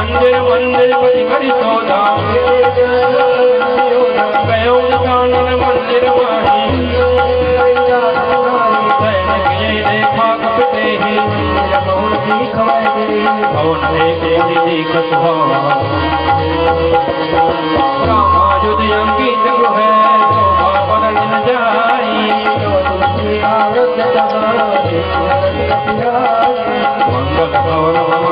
वंदे वंदे हरि सौदा कयो कानन मंदिर वाणी। भवन के देखत हो। रामा युद्ध अंकित है पावन दिन जाई। मंगल भवन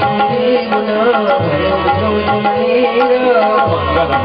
ਦੇ ਮਨਾ ਬਰਤੋ ਜੀ ਰੋ ਮੰਗਲਾ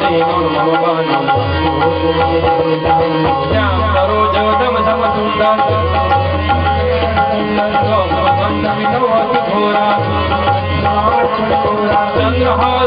توهان مونو بانا توهان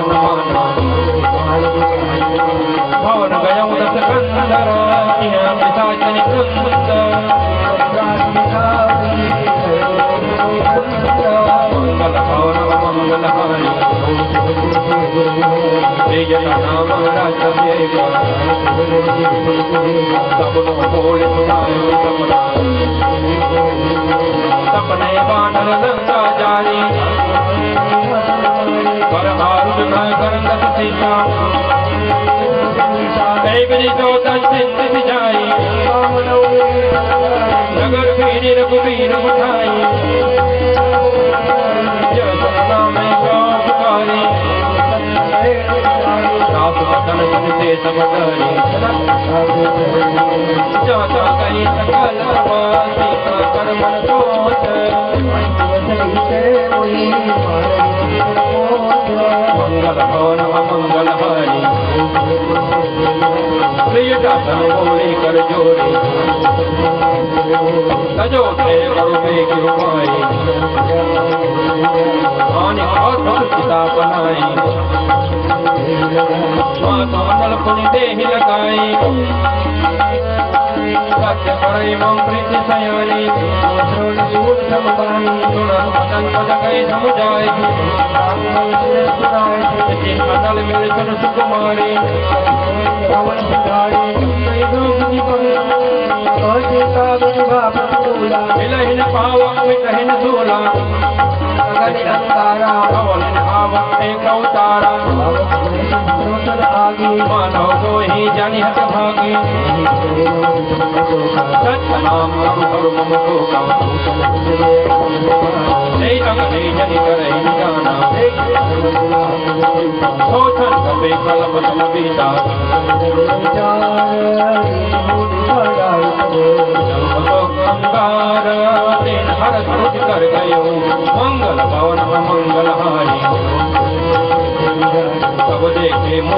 नगर पीरी रघुवीर उठाई सकल उठते सब करे जहाँ तहाँ करे सकल वासी कर मन सोच मंगल भवन मंगल हरि प्रिय दासन बोले कर जोरे सजो से करुपे की उपाय आने हाथ पिता बनाए माता मंगल पुनि देहि लगाई सत्य करे मम प्रीति सयानी सुन मदन पद गए समुदाय अनल मिल सुन सुकुमारी मिलहिन पावन मिटहिन सूला पवन आवत एक अवतारा मानव को ही हत भागी सत्य नाम अनुभव मम को का जय रंग जय जनि करे जाना सोचन कपे कलम तम बीता गंगार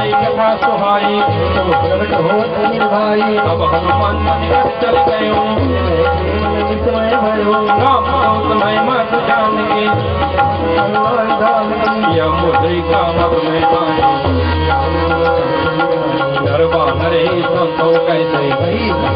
श्रवणा मुद नहीं कथा सुहाई अब हनुमान निकट चल गयो राम। समय मत जान के यह मुद्रिका मत में पानी डरवा नरे संतो कैसे कवि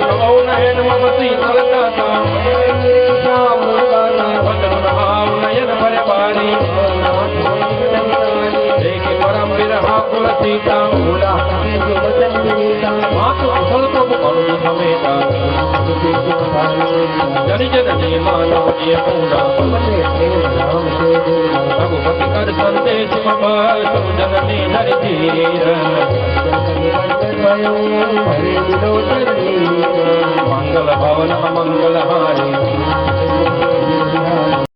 कबहु नयन मम शीतल दाता भद्र भाव मंगल भवन मंगल हारे